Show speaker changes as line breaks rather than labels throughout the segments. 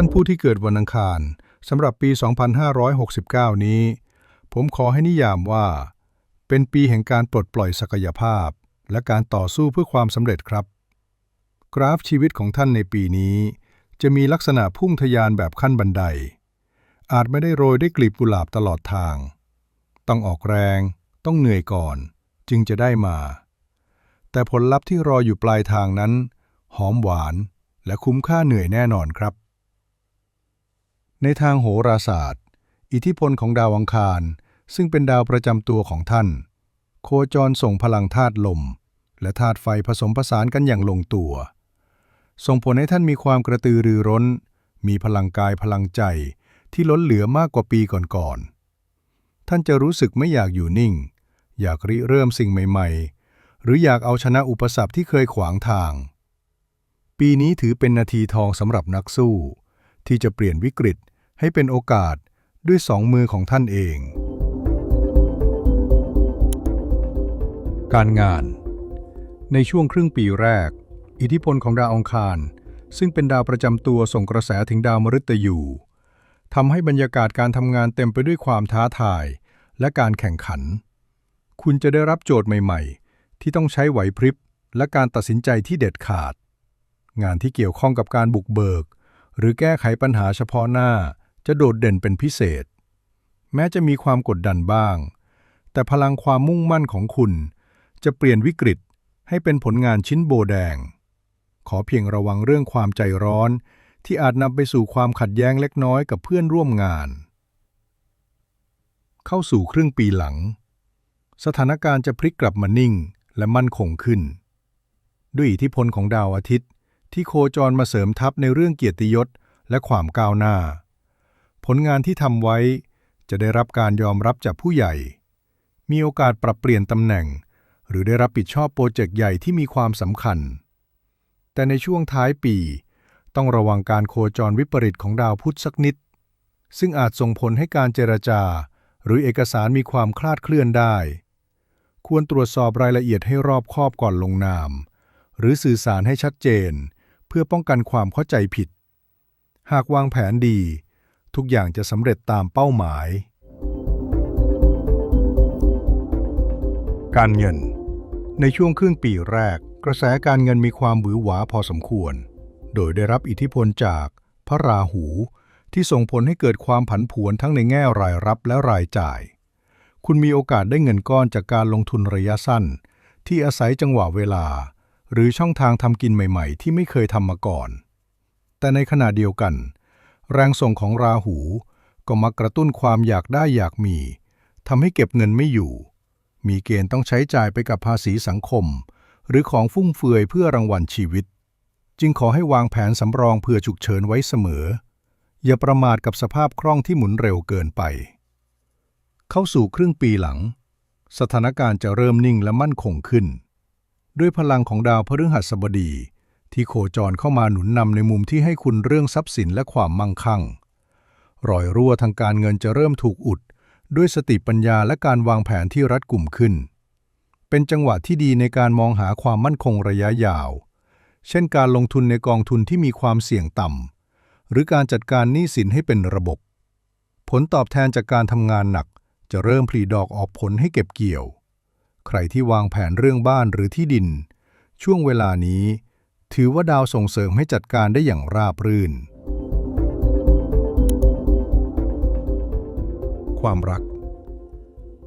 ท่านผู้ที่เกิดวันอังคารสำหรับปี 2569 นี้ ผมขอให้นิยามว่า เป็นปีแห่งการปลดปล่อยศักยภาพ และการต่อสู้เพื่อความสำเร็จครับ กราฟชีวิตของท่านในปีนี้ จะมีลักษณะพุ่งทะยานแบบขั้นบันได อาจไม่ได้โรยด้วยกลีบกุหลาบตลอดทาง ต้องออกแรง ต้องเหนื่อยก่อน จึงจะได้มา แต่ผลลัพธ์ที่รออยู่ปลายทางนั้น หอมหวานและคุ้มค่าเหนื่อยแน่นอนครับ ในทางโหราศาสตร์ อิทธิพลของดาวอังคาร ซึ่งเป็นดาวประจำตัวของท่าน โคจรส่งพลังธาตุลม และธาตุไฟผสมผสานกันอย่างลงตัว ส่งผลให้ท่านมีความกระตือรือร้น มีพลังกายพลังใจที่ล้นเหลือมากกว่าปีก่อนๆ ท่านจะรู้สึกไม่อยากอยู่นิ่ง อยากริเริ่มสิ่งใหม่ๆ หรืออยากเอาชนะอุปสรรคที่เคยขวางทาง ปีนี้ถือเป็นนาทีทองสำหรับนักสู้ ที่จะเปลี่ยนวิกฤต ให้เป็นโอกาสด้วยสองมือของท่านเอง การงาน ในช่วงครึ่งปีแรก อิทธิพลของดาวองคาร ซึ่งเป็นดาวประจำตัวส่งกระแสถึงดาวมฤตยูทำให้บรรยากาศการทำงานเต็มไปด้วยความท้าทายและการแข่งขัน คุณจะได้รับโจทย์ใหม่ๆ ที่ต้องใช้ไหวพริบและการตัดสินใจที่เด็ดขาด งานที่เกี่ยวข้องกับการบุกเบิก หรือแก้ไขปัญหาเฉพาะหน้า จะโดดเด่นเป็นพิเศษ แม้จะมีความกดดันบ้าง แต่พลังความมุ่งมั่นของคุณจะเปลี่ยนวิกฤตให้เป็นผลงานชิ้นโบแดง ขอเพียงระวังเรื่องความใจร้อน ที่อาจนำไปสู่ความขัดแย้งเล็กน้อยกับเพื่อนร่วมงาน เข้าสู่ครึ่งปีหลัง สถานการณ์จะพลิกกลับมานิ่งและมั่นคงขึ้น ด้วยอิทธิพลของดาวอาทิตย์ ที่โคจรมาเสริมทัพในเรื่องเกียรติยศและความก้าวหน้า ผลงานที่ทำไว้จะได้รับการยอมรับจากผู้ใหญ่ มีโอกาสปรับเปลี่ยนตำแหน่ง หรือได้รับผิดชอบโปรเจกต์ใหญ่ที่มีความสำคัญ แต่ในช่วงท้ายปี ต้องระวังการโคจรวิปริตของดาวพุธสักนิด ซึ่งอาจส่งผลให้การเจรจา หรือเอกสารมีความคลาดเคลื่อนได้ ควรตรวจสอบรายละเอียดให้รอบคอบก่อนลงนาม หรือสื่อสารให้ชัดเจน เพื่อป้องกันความเข้าใจผิด หากวางแผนดี ทุกอย่างจะสำเร็จตามเป้าหมาย การเงิน ในช่วงครึ่งปีแรก กระแสการเงินมีความหวือหวาพอสมควร โดยได้รับอิทธิพลจากพระราหู ที่ส่งผลให้เกิดความผันผวนทั้งในแง่รายรับและรายจ่าย คุณมีโอกาสได้เงินก้อนจากการลงทุนระยะสั้น ที่อาศัยจังหวะเวลา หรือช่องทางทำกินใหม่ ๆ ที่ไม่เคยทำมาก่อน แต่ในขณะเดียวกัน แรงส่งของราหู ก็มักกระตุ้นความอยากได้อยากมีทำให้เก็บเงินไม่อยู่ มีเกณฑ์ต้องใช้จ่ายไปกับภาษีสังคม หรือของฟุ่มเฟือยเพื่อรางวัลชีวิต จึงขอให้วางแผนสำรองเพื่อฉุกเฉินไว้เสมอ อย่าประมาทกับสภาพคล่องที่หมุนเร็วเกินไป เข้าสู่ครึ่งปีหลัง สถานการณ์จะเริ่มนิ่งและมั่นคงขึ้น ด้วยพลังของดาวพฤหัสบดี ที่โคจรเข้ามาหนุนนำในมุมที่ให้คุณเรื่องทรัพย์สินและความมั่งคั่ง รอยรั่วทางการเงินจะเริ่มถูกอุด ด้วยสติปัญญาและการวางแผนที่รัดกุมขึ้น เป็นจังหวะที่ดีในการมองหาความมั่นคงระยะยาว เช่นการลงทุนในกองทุนที่มีความเสี่ยงต่ำ หรือการจัดการหนี้สินให้เป็นระบบ ผลตอบแทนจากการทำงานหนัก จะเริ่มผลิดอกออกผลให้เก็บเกี่ยว ใครที่วางแผนเรื่องบ้านหรือที่ดิน ช่วงเวลานี้ ถือว่าดาวส่งเสริมให้จัดการได้อย่างราบรื่น ความรัก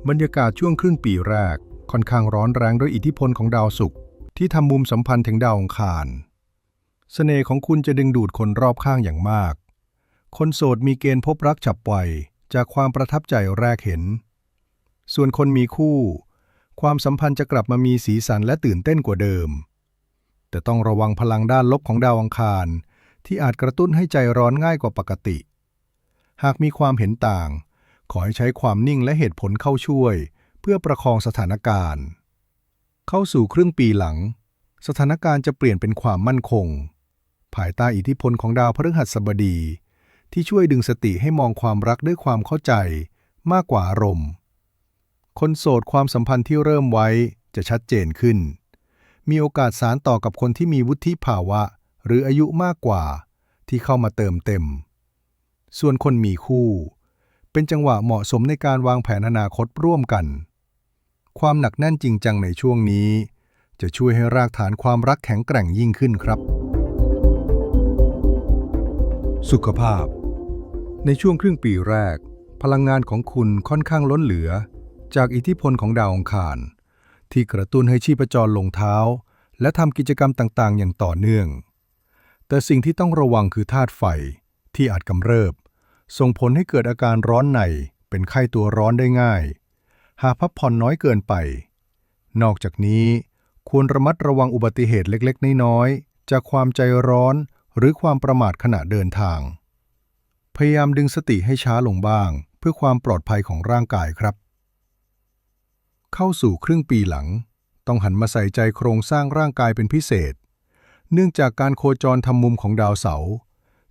บรรยากาศช่วงครึ่งปีแรก ค่อนข้างร้อนแรงด้วยอิทธิพลของดาวศุกร์ที่ทำมุมสัมพันธ์ถึงดาวองคารเสน่ห์ของคุณจะดึงดูดคนรอบข้างอย่างมาก คนโสดมีเกณฑ์พบรักฉับไวจากความประทับใจแรกเห็น ส่วนคนมีคู่ ความสัมพันธ์จะกลับมามีสีสันและตื่นเต้นกว่าเดิม แต่ต้องระวังพลังด้านลบของดาวอังคาร ที่อาจกระตุ้นให้ใจร้อนง่ายกว่าปกติ หากมีความเห็นต่าง ขอให้ใช้ความนิ่งและเหตุผลเข้าช่วย เพื่อประคองสถานการณ์ เข้าสู่ครึ่งปีหลัง สถานการณ์จะเปลี่ยนเป็นความมั่นคง ภายใต้อิทธิพลของดาวพฤหัสบดี ที่ช่วยดึงสติให้มองความรักด้วยความเข้าใจมากกว่าอารมณ์คนโสดความสัมพันธ์ที่เริ่มไว้จะชัดเจนขึ้น มีโอกาสสารต่อกับคนที่มีวุฒิภาวะ หรืออายุมากกว่า ที่เข้ามาเติมเต็ม ส่วนคนมีคู่ เป็นจังหวะเหมาะสมในการวางแผนอนาคตร่วมกัน ความหนักแน่นจริงจังในช่วงนี้ จะช่วยให้รากฐานความรักแข็งแกร่งยิ่งขึ้นครับ สุขภาพ ในช่วงครึ่งปีแรก พลังงานของคุณค่อนข้างล้นเหลือ จากอิทธิพลของดาวองคาร ที่กระตุ้นให้ชีพจรลงเท้า และทำกิจกรรมต่างๆ อย่างต่อเนื่อง แต่สิ่งที่ต้องระวังคือธาตุไฟที่อาจกำเริบ ส่งผลให้เกิดอาการร้อนในเป็นไข้ตัวร้อนได้ง่าย หากพักผ่อนน้อยเกินไป นอกจากนี้ ควรระมัดระวังอุบัติเหตุเล็กๆ น้อยๆ จากความใจร้อนหรือความประมาทขณะเดินทาง พยายามดึงสติให้ช้าลงบ้าง เพื่อความปลอดภัยของร่างกายครับ เข้าสู่ครึ่งปีหลัง ต้องหันมาใส่ใจโครงสร้างร่างกายเป็นพิเศษ เนื่องจากการโคจรทำมุมของดาวเสาร์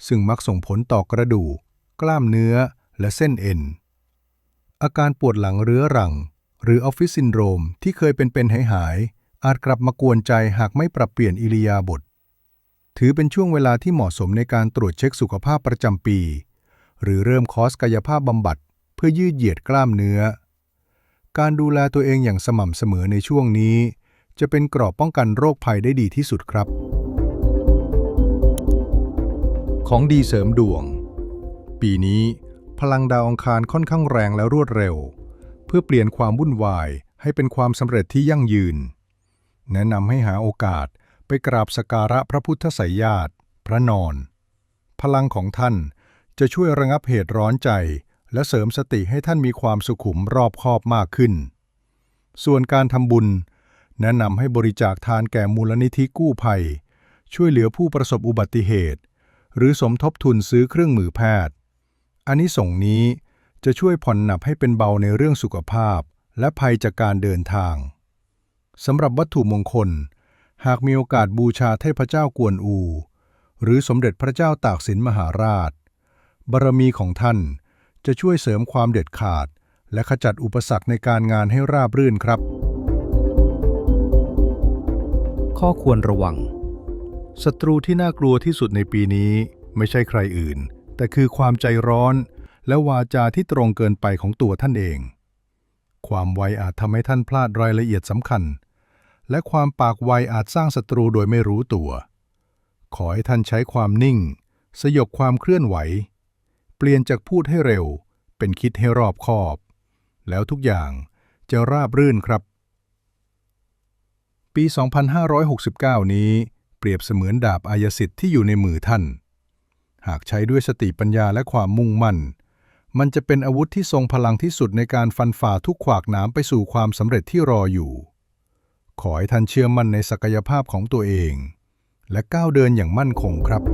ซึ่งมักส่งผลต่อกระดูก กล้ามเนื้อและเส้นเอ็น อาการปวดหลังเรื้อรัง หรือออฟฟิศซินโดรมที่เคยเป็นเป็นหายหาย อาจกลับมากวนใจหากไม่ปรับเปลี่ยนอิริยาบถถือเป็นช่วงเวลาที่เหมาะสมในการตรวจเช็คสุขภาพประจำปี หรือเริ่มคอร์สกายภาพบำบัด เพื่อยืดเหยียดกล้ามเนื้อ การดูแลตัวเองอย่างสม่ำเสมอในช่วงนี้ จะเป็นกรอบป้องกันโรคภัยได้ดีที่สุดครับ ของดีเสริมดวง ปีนี้ พลังดาวอังคารค่อนข้างแรงและรวดเร็ว เพื่อเปลี่ยนความวุ่นวายให้เป็นความสำเร็จที่ยั่งยืน แนะนำให้หาโอกาสไปกราบสการะพระพุทธไสยญาติ พระนอน พลังของท่านจะช่วยระงับเหตุร้อนใจ และเสริมสติให้ท่านมีความสุขุมรอบคอบมากขึ้น ส่วนการทำบุญ แนะนำให้บริจาคทานแก่มูลนิธิกู้ภัย ช่วยเหลือผู้ประสบอุบัติเหตุ หรือสมทบทุนซื้อเครื่องมือแพทย์ อันนี้ส่งนี้จะช่วยผ่อนหนับให้เป็นเบาในเรื่องสุขภาพ และภัยจากการเดินทางสำหรับวัตถุมงคล หากมีโอกาสบูชาเทพเจ้ากวนอู หรือสมเด็จพระเจ้าตากสินมหาราชบารมีของท่าน จะช่วยเสริมความเด็ดขาด และขจัดอุปสรรคในการงานให้ราบรื่นครับ ข้อควรระวัง ศัตรูที่น่ากลัวที่สุดในปีนี้ ไม่ใช่ใครอื่น แต่คือความใจร้อน และวาจาที่ตรงเกินไปของตัวท่านเอง ความไวอาจทำให้ท่านพลาดรายละเอียดสำคัญ และความปากไวอาจสร้างศัตรูโดยไม่รู้ตัว ขอให้ท่านใช้ความนิ่ง สยบความเคลื่อนไหว เปลี่ยนจากพูดให้เร็ว เป็นคิดให้รอบคอบ แล้วทุกอย่างจะราบรื่นครับ ปี 2569 นี้ เปรียบเสมือนดาบอายสิทธิ์ที่อยู่ในมือท่าน หากใช้ด้วยสติปัญญาและความมุ่งมั่น มันจะเป็นอาวุธที่ทรงพลังที่สุดในการฟันฝ่าทุกขวากหน้ำไปสู่ความสำเร็จที่รออยู่ ขอให้ท่านเชื่อมั่นในศักยภาพของตัวเอง และก้าวเดินอย่างมั่นคงครับ